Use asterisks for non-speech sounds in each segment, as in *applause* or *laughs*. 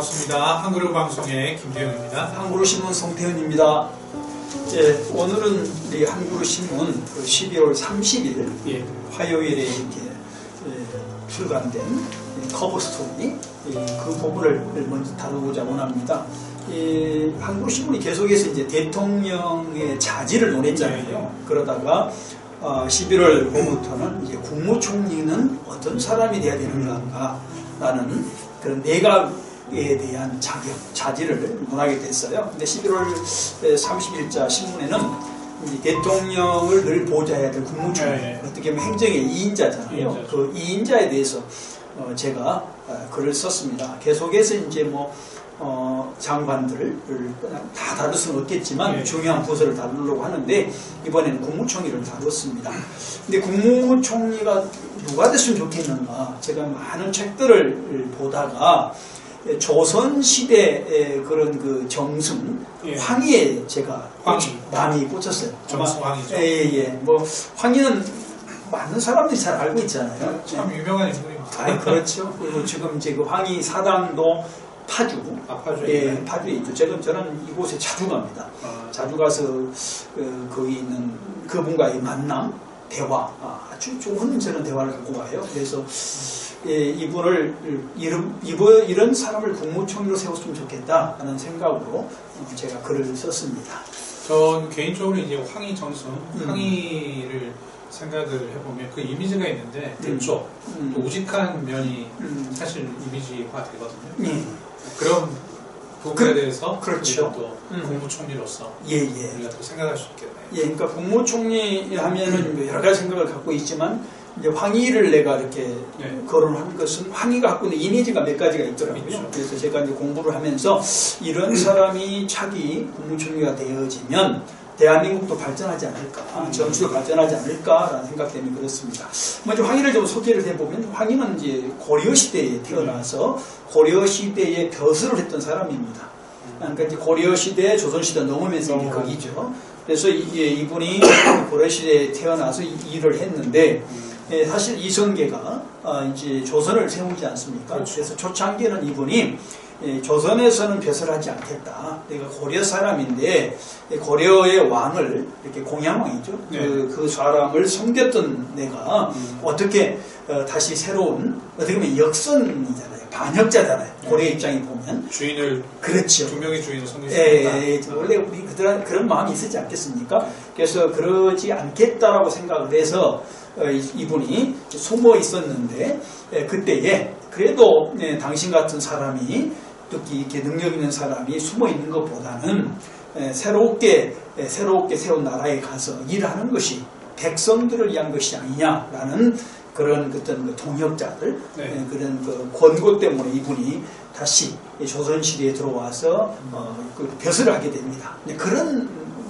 반갑습니다. 한그룹 방송의 김재영입니다. 한국신문 송태현입니다. 예, 오늘은 우리 한국신문 그 12월 30일 예. 화요일에 이렇게 예, 출간된 이 커버 스토리 예, 그 부분을 먼저 다루고자 원합니다. 이 한국 신문이 계속해서 이제 대통령의 자질을 논했잖아요. 네. 그러다가 어, 11월 후부터는 이제 국무총리는 어떤 사람이 돼야 되는가 라는 그런 내각 에 대한 자격, 자질을 논하게 됐어요. 근데 11월 30일자 신문에는 이 대통령을 늘 보좌해야 될 국무총리, 네, 네. 어떻게 보면 행정의 2인자잖아요. 이인자죠. 그 2인자에 대해서 어, 제가 어, 글을 썼습니다. 계속해서 이제 뭐 어, 장관들을 다 다룰 수는 없겠지만 예. 중요한 부서를 다루려고 하는데 이번에는 국무총리를 다뤘습니다. 근데 국무총리가 누가 됐으면 좋겠는가 제가 많은 책들을 보다가 조선 시대의 그런 그 정승 예. 황희에 제가 황희. 많이 꽂혔어요. 정승 황희죠. 예, 예, 예. 뭐 황희는 많은 사람들이 잘 알고 있잖아요. 참 유명한 인물입니다. 아, 그렇죠. 그리고 지금 이제 그 황희 사당도 파주. 아파죠. 예, 파주에 있죠. 제가 저는 이곳에 자주 갑니다. 아, 자주 가서 그, 거기 있는 그분과의 만남, 대화, 아, 아주 좋은 저는 대화를 갖고 가요. 그래서 예, 이분을 이런, 이분, 이런 사람을 국무총리로 세웠으면 좋겠다 하는 생각으로 어, 제가 글을 썼습니다. 전 개인적으로 이제 황희 정승, 음. 황희를 생각을 해보면 그 이미지가 있는데 대쪽, 음. 또 우직한 면이 음. 사실 이미지화 되거든요. 예, 그런 부분에 그- 대해서 그렇죠. 또 음. 국무총리로서 예, 예. 우리가 또 생각할 수 있겠네요. 예, 그러니까 국무총리 하면은 뭐 여러 가지 생각을 갖고 있지만 이제 황희를 내가 이렇게 네. 거론한 것은 황희가 갖고 있는 이미지가 몇 가지가 있더라고요. 그렇죠. 그래서 제가 이제 공부를 하면서 이런 사람이 차기 국무총리가 되어지면 대한민국도 발전하지 않을까, 음. 정치도 발전하지 않을까라는 생각 때문에 그렇습니다. 먼저 황희를 좀 소개를 해보면 황희는 이제 고려 시대에 태어나서 고려 시대에 벼슬을 했던 사람입니다. 그러니까 이제 고려 시대, 조선 시대 넘으면서 이제. 거기죠. 그래서 이, 예, 이분이 고려 시대에 태어나서 이 일을 했는데 음. 예, 사실 이성계가 아, 이제 조선을 세우지 않습니까? 그렇죠. 그래서 초창기에는 이분이 예, 조선에서는 벼슬하지 않겠다. 내가 고려 사람인데 예, 고려의 왕을 이렇게 공양왕이죠. 네. 그, 그 사람을 섬겼던 내가 음. 어떻게 어, 다시 새로운 어떻게 보면 역선이잖아요. 반역자잖아요. 고려 입장에 보면 주인을 그렇죠. 두 명의 주인을 수 예. 예, 예. 원래 우리 그런, 그런 마음이 있었지 않겠습니까? 그래서 그러지 않겠다라고 생각을 해서 어, 이- 이분이 숨어 있었는데 예, 그때에 그래도 예, 당신 같은 사람이 특히 이렇게 능력 있는 사람이 숨어 있는 것보다는 예, 새롭게 예, 새롭게 세운 나라에 가서 일하는 것이 백성들을 위한 것이 아니냐라는 그런 어떤 그 동역자들 네. 예, 그런 그 권고 때문에 이분이 다시 이 조선 시대에 들어와서 어, 그 벼슬을 하게 됩니다. 네, 그런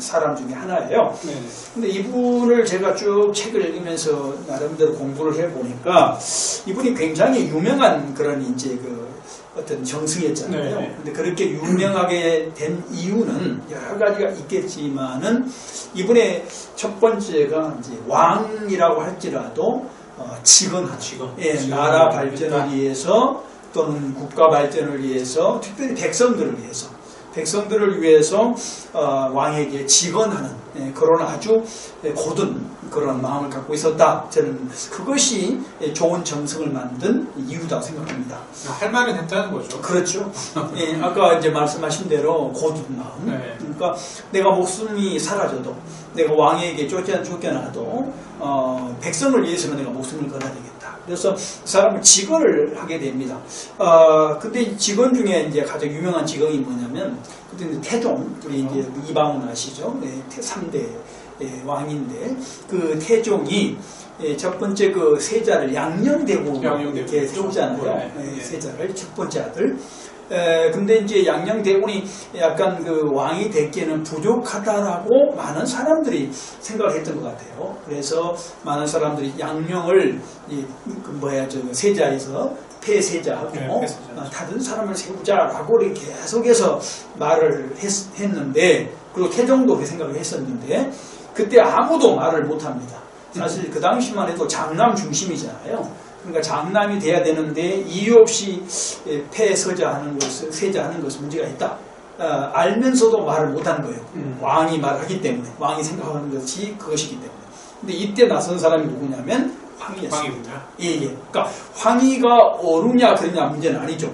사람 중에 하나예요. 네. 근데 이분을 제가 쭉 책을 읽으면서 나름대로 공부를 해 보니까 이분이 굉장히 유명한 그런 이제 그 어떤 정승이었잖아요. 네. 근데 그렇게 유명하게 된 이유는 여러 가지가 있겠지만은 이분의 첫 번째가 이제 왕이라고 할지라도 어, 직언하죠. 직원. 예, 직원을 나라. 발전을 위해서 또는 국가 발전을 위해서 특별히 백성들을 위해서 백성들을 위해서 어, 왕에게 직언하는 예, 그런 아주 예, 고든 그런 마음을 갖고 있었다. 저는 그것이 예, 좋은 정성을 만든 이유다 생각합니다. 할 말은 했다는 거죠. 그렇죠. *laughs* 예, 아까 이제 말씀하신 대로 고든 마음. 네. 그러니까 내가 목숨이 사라져도 내가 왕에게 쫓겨, 쫓겨나도 어, 백성을 위해서는 내가 목숨을 걸어야 되겠다. 그래서 그 사람을 직언을 하게 됩니다. 어, 근데 이 직언 중에 이제 가장 유명한 직언이 뭐냐면 그때 이제 태종 우리 이제 이방원 아시죠? 네, 3대 왕인데 그 태종이 예, 첫 번째 그 세자를 양녕대고. 이렇게 세우잖아요. 네, 예, 네. 세자를 첫 번째 아들. 에, 근데 이제 양녕대군이 약간 그 왕이 됐기에는 부족하다라고 많은 사람들이 생각을 했던 것 같아요. 그래서 많은 사람들이 양녕을 이, 그 뭐야 저 세자에서 폐세자하고 네, 폐세자. 어, 다른 사람을 세우자라고 이렇게 계속해서 말을 했, 했는데 그리고 태종도 그 생각을 했었는데 그때 아무도 말을 못합니다. 사실 그 당시만 해도 장남 중심이잖아요. 그러니까 장남이 돼야 되는데 이유 없이 예, 폐서자 하는 것은 세자 하는 것은 문제가 있다. 어, 알면서도 말을 못하는 거예요. 음. 왕이 말하기 때문에 왕이 생각하는 것이 그것이기 때문에. 근데 이때 나선 사람이 누구냐면 황이었어요. 황이군요. 예, 예. 그러니까 황희가 어루냐 그러냐 문제는 아니죠.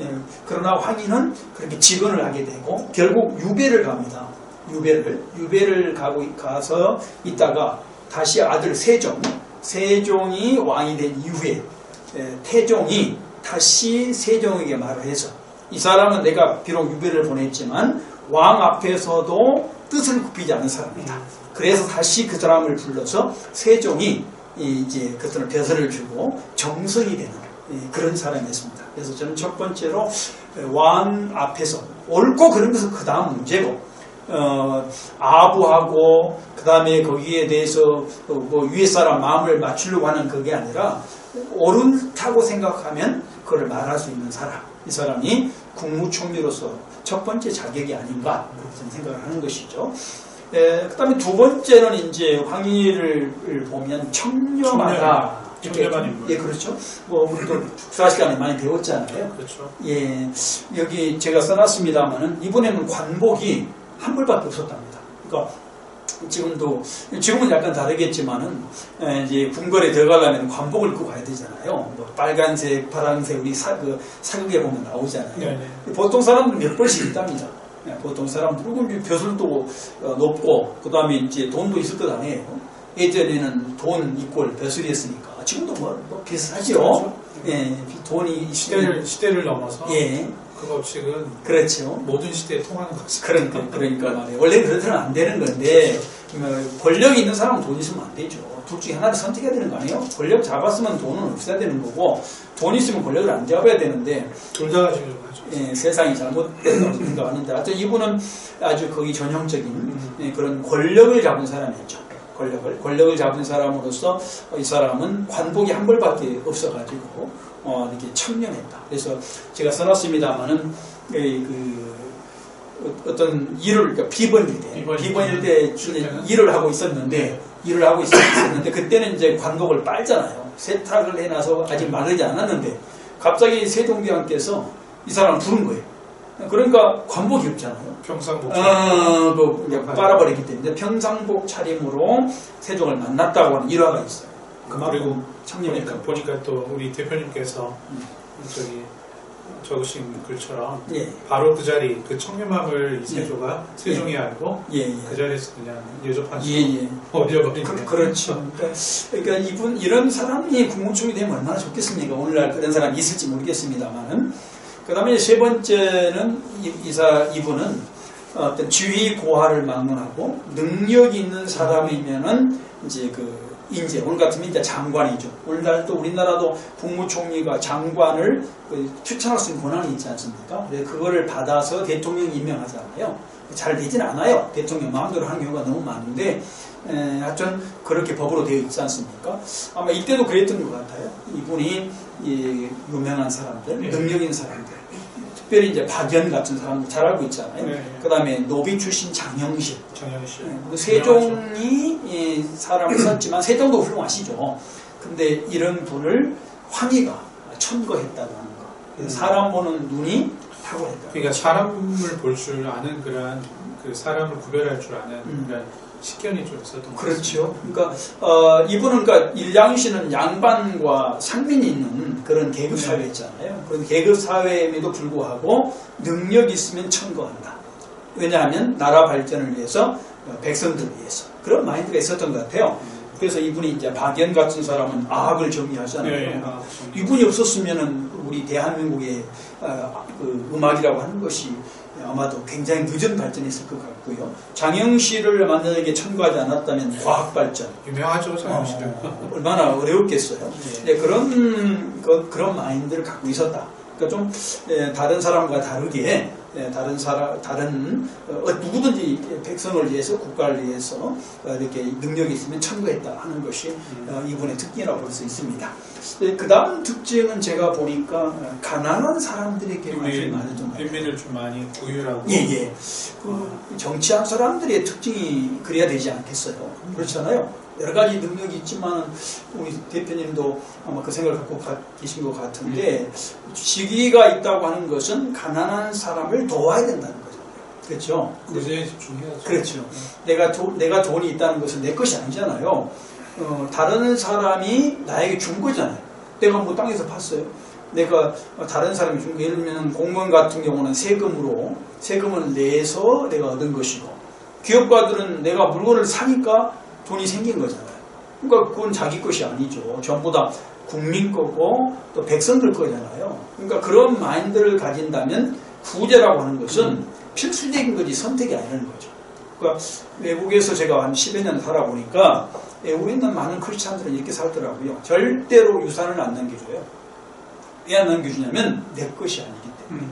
예, 그러나 황희는 그렇게 직언을 하게 되고 결국 유배를 갑니다. 유배를 유배를 가고 가서 있다가 다시 아들 세종 세종이 왕이 된 이후에 예, 태종이 다시 세종에게 말을 해서 이 사람은 내가 비록 유배를 보냈지만 왕 앞에서도 뜻을 굽히지 않은 사람이다. 그래서 다시 그 사람을 불러서 세종이 이 이제 그들을 배설을 주고 정성이 되는 예, 그런 사람이었습니다. 그래서 저는 첫 번째로 예, 왕 앞에서 옳고 그런 것은 그 다음 문제고 어, 아부하고 그 다음에 거기에 대해서 어, 뭐 위에 사람 마음을 맞추려고 하는 그게 아니라 옳다고 생각하면 그걸 말할 수 있는 사람 이 사람이 국무총리로서 첫 번째 자격이 아닌가 그렇게 생각을 하는 것이죠. 그 다음에 두 번째는 이제 황희를 보면 청렴하다. 청렴한 이렇게. 예, 그렇죠. 뭐, 우리 또 국사 시간에 많이 배웠잖아요. 그렇죠. 예, 여기 제가 써놨습니다만은 이번에는 관복이 한 벌밖에 없었답니다. 그러니까 지금도 지금은 약간 다르겠지만은 에, 이제 궁궐에 들어가려면 관복을 입고 가야 되잖아요. 뭐 빨간색, 파란색 우리 사, 그 사극에 보면 나오잖아요. 네네. 보통 사람들은 몇 벌씩 있답니다. 예, 보통 그리고 이제 벼슬도 어, 높고 그 다음에 이제 돈도 있을 것 아니에요. 예전에는 돈 이꼴 벼슬이었으니까 지금도 뭐, 뭐 비슷하죠. 그렇죠. 예, 돈이 시대를 시대를 넘어서 예, 그 법칙은 그렇죠. 모든 시대에 통하는 거죠. 그러니까, 그러니까 말이에요. 원래 그렇다면 안 되는 건데, 어, 권력이 있는 사람은 돈 있으면 안 되죠. 둘 중에 하나를 선택해야 되는 거 아니에요? 권력 잡았으면 돈은 없어야 되는 거고, 돈 있으면 권력을 안 잡아야 되는데, 둘 다 가지고 하죠. 예, 세상이 잘못됐다고 생각하는데, 하여튼 이분은 아주 거기 전형적인 음. 예, 그런 권력을 잡은 사람이었죠. 권력을. 권력을 잡은 사람으로서 어, 이 사람은 관복이 한 벌밖에 없어가지고, 어, 이렇게 청렴했다. 그래서 제가 써놨습니다만은, 예, 그, 어- 어떤 일을, 그러니까 비번일 때, 비번일 비번일 때. 일을 하고 있었는데, 일을 하고 있었는데, 그때는 이제 관복을 빨잖아요. 세탁을 해놔서 아직 마르지 않았는데, 갑자기 세종대왕께서 이 사람을 부른 거예요. 그러니까 관복이 없잖아요. 평상복. 어, 그 이제 빨아버리기 때문에 평상복 차림으로 세종을 만났다고 하는 일화가 있어요. 그리고 청렴했다. 보니까 또 우리 대표님께서 음. 저기 적으신 글처럼 예, 바로 그 자리 그 청렴함을 이세조가 세종이 알고 예, 예. 그 자리에서 그냥 예조판 예, 예. 어려버린 그. 그렇죠. 그러니까, 그러니까 이분 이런 사람이 국무총리 되면 얼마나 좋겠습니까? 오늘날 그런 사람이 있을지 모르겠습니다만은 그 다음에 세 번째는 이, 이사 이분은 어떤 지위 고하를 막론하고 능력 있는 사람이면은 이제 그 인재 오늘 같으면 이제 장관이죠. 오늘날도 우리나라도 국무총리가 장관을 그 추천할 수 있는 권한이 있지 않습니까? 그래서 그거를 받아서 대통령 임명하잖아요. 잘 되진 않아요. 대통령 마음대로 하는 경우가 너무 많은데 에, 하여튼 그렇게 법으로 되어 있지 않습니까? 아마 이때도 그랬던 것 같아요. 이분이 이 유명한 사람들, 네. 능력 있는 사람들, 특별히 이제 박연 같은 사람들 잘 알고 있잖아요. 네. 그 다음에 노비 출신 장영실, 씨. 네, 그 세종이 이 사람을 *clears throat* 썼지만 세종도 훌륭하시죠. 근데 이런 분을 황희가 천거했다고 하는 거. 음. 사람 보는 눈이 탁월했다. 그러니까 사람을 볼 줄 아는 그런 그 사람을 구별할 줄 아는 음. 그런 식견이 좀 있었던 것 그렇죠. 그러니까 어, 이분은 그러니까 일양시는 양반과 상민이 있는 그런 계급 네. 사회였잖아요. 그런 계급 사회임에도 불구하고 능력 있으면 천거한다. 왜냐하면 나라 발전을 위해서 어, 백성들을 위해서 그런 마인드가 있었던 것 같아요. 그래서 이분이 이제 박연 같은 사람은 아학을 정리하잖아요. 네, 네. 아, 이분이 없었으면은 우리 대한민국의 어, 그 음악이라고 하는 것이 아마도 굉장히 늦은 발전했을 것 같고요. 장영실을 만약에 첨가하지 않았다면 과학 발전 유명하죠 정현 씨는. 어, 얼마나 어려웠겠어요. 네. 이제 그런 그, 그런 마인드를 갖고 있었다. 그러니까 좀 예, 다른 사람과 다르게 예, 다른 사람 다른 어, 누구든지 백성을 위해서 국가를 위해서 어, 이렇게 능력이 있으면 청구했다 하는 것이 어, 이분의 특징이라고 볼 수 있습니다. 그 다음 특징은 제가 보니까 어, 가난한 사람들에게 관심이 같아요. 인민을 좀 많이 구휼하고 예, 예. 그 정치한 사람들의 특징이 그래야 되지 않겠어요? 그렇잖아요. 여러 가지 능력이 있지만 우리 대표님도 아마 그 생각을 갖고 가- 계신 것 같은데 지위가 있다고 하는 것은 가난한 사람을 도와야 된다는 거죠. 그렇죠? 그제에 집중해야죠. 그렇죠. 내가 도, 내가 돈이 있다는 것은 내 것이 아니잖아요. 어, 다른 사람이 나에게 준 거잖아요. 내가 뭐 땅에서 팠어요. 내가 어, 다른 사람이 준 거, 예를 들면 공무원 같은 경우는 세금으로 세금을 내서 내가 얻은 것이고 기업가들은 내가 물건을 사니까 돈이 생긴 거잖아요. 그러니까 그건 자기 것이 아니죠. 전부 다 국민 거고 또 백성들 거잖아요. 그러니까 그런 마인드를 가진다면 구제라고 하는 것은 필수적인 거지 선택이 아니라는 거죠. 그러니까 외국에서 제가 한 10여 년 살아보니까 외국에 있는 많은 크리스찬들은 이렇게 살더라고요. 절대로 유산을 안 남겨줘요. 왜 안 남겨주냐면 내 것이 아니기 때문에.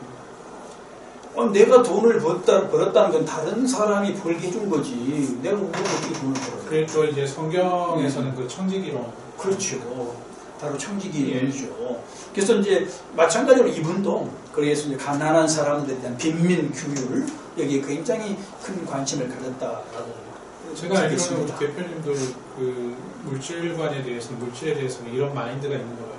음. 어, 내가 돈을 벌었다, 벌었다는 건 다른 사람이 벌게 해준 거지. 내가 뭐 어떻게 돈을? 그리고 또 이제 성경에서는 그 청지기론 그렇죠. 바로 예. 청지기이죠. 그래서 이제 마찬가지로 이분도 그래서 이제 가난한 사람들에 대한 빈민 규율 여기에 굉장히 큰 관심을 가졌다라고 제가 알기로는 우리. 대표님도 그 물질관에 대해서 물질에 대해서는 이런 마인드가 있는 거 같아요.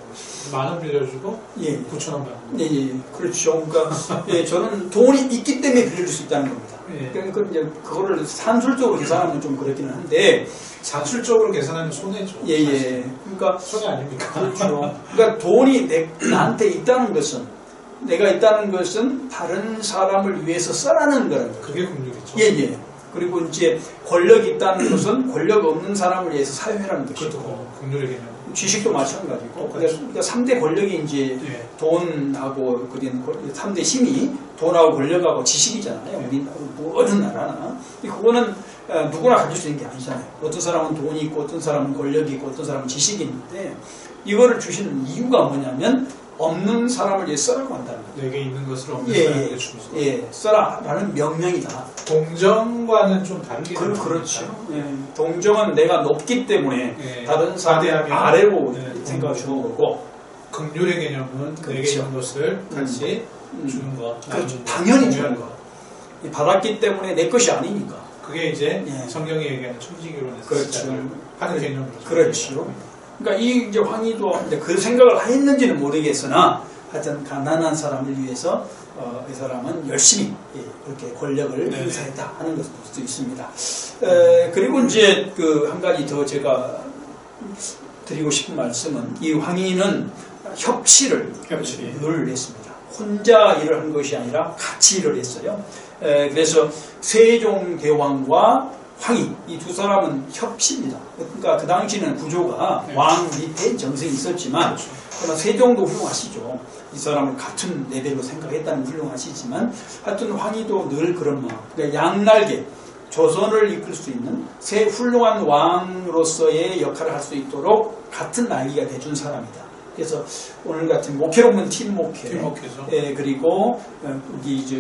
만원 빌려주고 예. 9천 원 받는 거. 예, 예, 그렇죠. 그러니까 예, 저는 돈이 있기 때문에 빌려줄 수 있다는 겁니다. 예. 그러니까 이제 그거를 산술적으로 계산하면 좀 그렇기는 한데, 산술적으로 계산하면 손해죠. 예. 예. 그러니까 손해 아닙니까? 그렇죠. 그러니까 돈이 내, 나한테 있다는 것은 내가 있다는 것은 다른 사람을 위해서 써라는 거죠. 그게 국률이죠. 예, 예. 그리고 이제 권력이 있다는 *clears throat* 것은 권력 없는 사람을 위해서 사용해라는 것이고 뭐 국률의 개념. 지식도 마찬가지고. 그러니까 3대 권력이 이제 예. 돈하고 그린 3대 힘이 돈하고 권력하고 지식이잖아요. 우리 모든 나라나. 그거는 어, 누구나 가질 수 있는 게 아니잖아요. 어떤 사람은 돈이 있고 어떤 사람은 권력이 있고 어떤 사람은 지식이 있는데 이거를 주시는 이유가 뭐냐면 없는 사람을 써라고 한다는 거예요. 내게 있는 것을 없는 예, 사람에게 예, 주면서. 예, 써라라는 명령이다. 동정과는 좀 다르게 그, 그렇죠. 예, 동정은 내가 높기 때문에 예. 다른 사람이 아래로 예, 생각을 주는 거고 극률의 개념은 내게 그렇죠. 있는 것을 같이 음. 주는 것. 그렇죠. 것, 당연히 주는 거. 이 받았기 때문에 내 것이 아니니까. 그게 이제 예. 성경이 얘기하는 천지기론에서 그렇죠. 하는 개념으로. 그렇죠. 그러니까 이 이제 황희도 이제 그 생각을 했는지는 모르겠으나 하여튼 가난한 사람을 위해서 어, 이 사람은 열심히 예, 그렇게 권력을 네. 행사했다 하는 것을 볼 수 있습니다. 에, 그리고 이제 그 한 가지 더 제가 드리고 싶은 말씀은 이 황희는 협치를 협치. 늘 했습니다. 혼자 일을 한 것이 아니라 같이 일을 했어요. 에, 그래서 세종대왕과 황희 이 두 사람은 협치입니다. 그러니까 그 당시는 구조가 네. 왕 밑에 정승이 있었지만 그렇죠. 그러나 세종도 훌륭하시죠. 이 사람을 같은 레벨로 생각했다는 훌륭하시지만 하여튼 황희도 늘 그런 마음. 그러니까 양날개 조선을 이끌 수 있는 새 훌륭한 왕으로서의 역할을 할 수 있도록 같은 날개가 돼준 사람이다. 그래서 오늘 같은 목회로는 팀 목회. 팀워크죠. 예, 그리고 어, 여기 저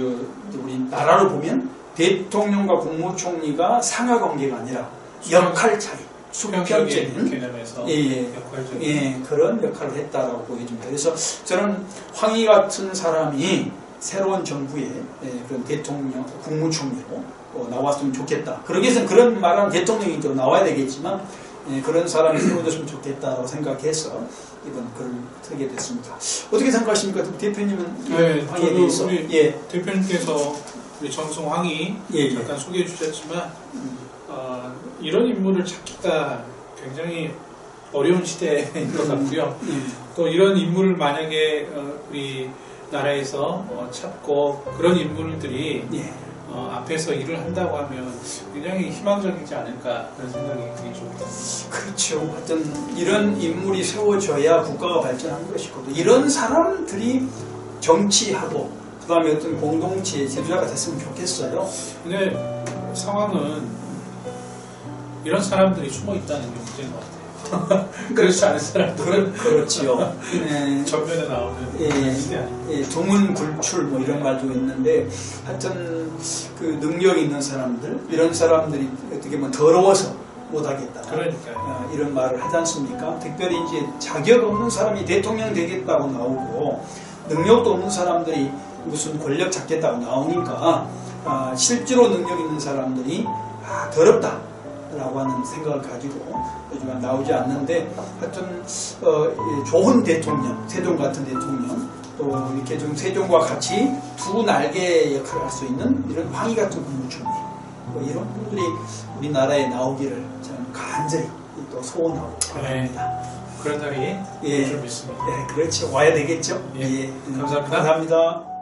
우리 나라로 보면 대통령과 국무총리가 상하 관계가 아니라 역할 차이, 수평적인 개념에서 예, 예. 역할적인 예, 그런 역할을 했다라고 보여집니다. 그래서 저는 황희 같은 사람이 새로운 정부의 예, 그런 대통령, 국무총리로 어, 나왔으면 좋겠다. 그러기 위해서는 그런 말하는 대통령이 또 나와야 되겠지만 예, 그런 사람이 세워졌으면 좋겠다라고 생각해서 이번 글을 쓰게 됐습니다. 어떻게 생각하십니까? 대표님은 이 네, 황희에 대해서 우리 예, 대표님께서 우리 정성황이 예, 예. 잠깐 소개해 주셨지만 음, 어, 이런 인물을 찾기가 굉장히 어려운 시대인 것 같고요. 예. 또 이런 인물을 만약에 어, 우리 나라에서 어, 찾고 그런 인물들이 예. 어, 앞에서 일을 한다고 하면 굉장히 희망적이지 않을까 그런 생각이 좀 그렇죠. 하여튼 이런 인물이 세워져야 국가가 발전하는 것이고 또 이런 사람들이 정치하고 그 다음에 어떤 공동체의 지도자가 됐으면 좋겠어요. 근데 상황은 이런 사람들이 숨어 있다는 게 문제인 것 같아요. *laughs* 그렇지 않은 사람들은 그렇, 그렇지요. 예, 전면에 나오는 예. 예, 두문 굴출 뭐 이런 말도 있는데 하여튼 그 능력 있는 사람들 이런 사람들이 어떻게 보면 더러워서 못하겠다. 그러니까요. 어, 이런 말을 하지 않습니까? 특별히 이제 자격 없는 사람이 대통령 되겠다고 나오고 능력도 없는 사람들이 무슨 권력 잡겠다고 나오니까 아, 실제로 능력 있는 사람들이 아, 더럽다. 라고 하는 생각을 가지고 요즘 나오지 않는데 하여튼 어, 예, 좋은 대통령, 세종 같은 대통령 또 이렇게 좀 세종과 같이 두 날개 역할을 할 수 있는 이런 황희 같은 국무총리 뭐 이런 분들이 우리나라에 나오기를 저는 간절히 또 소원하고 바랍니다. 그런 날이 예. 좀 있습니다. 예, 그렇죠. 와야 되겠죠. 예, 감사합니다. 감사합니다.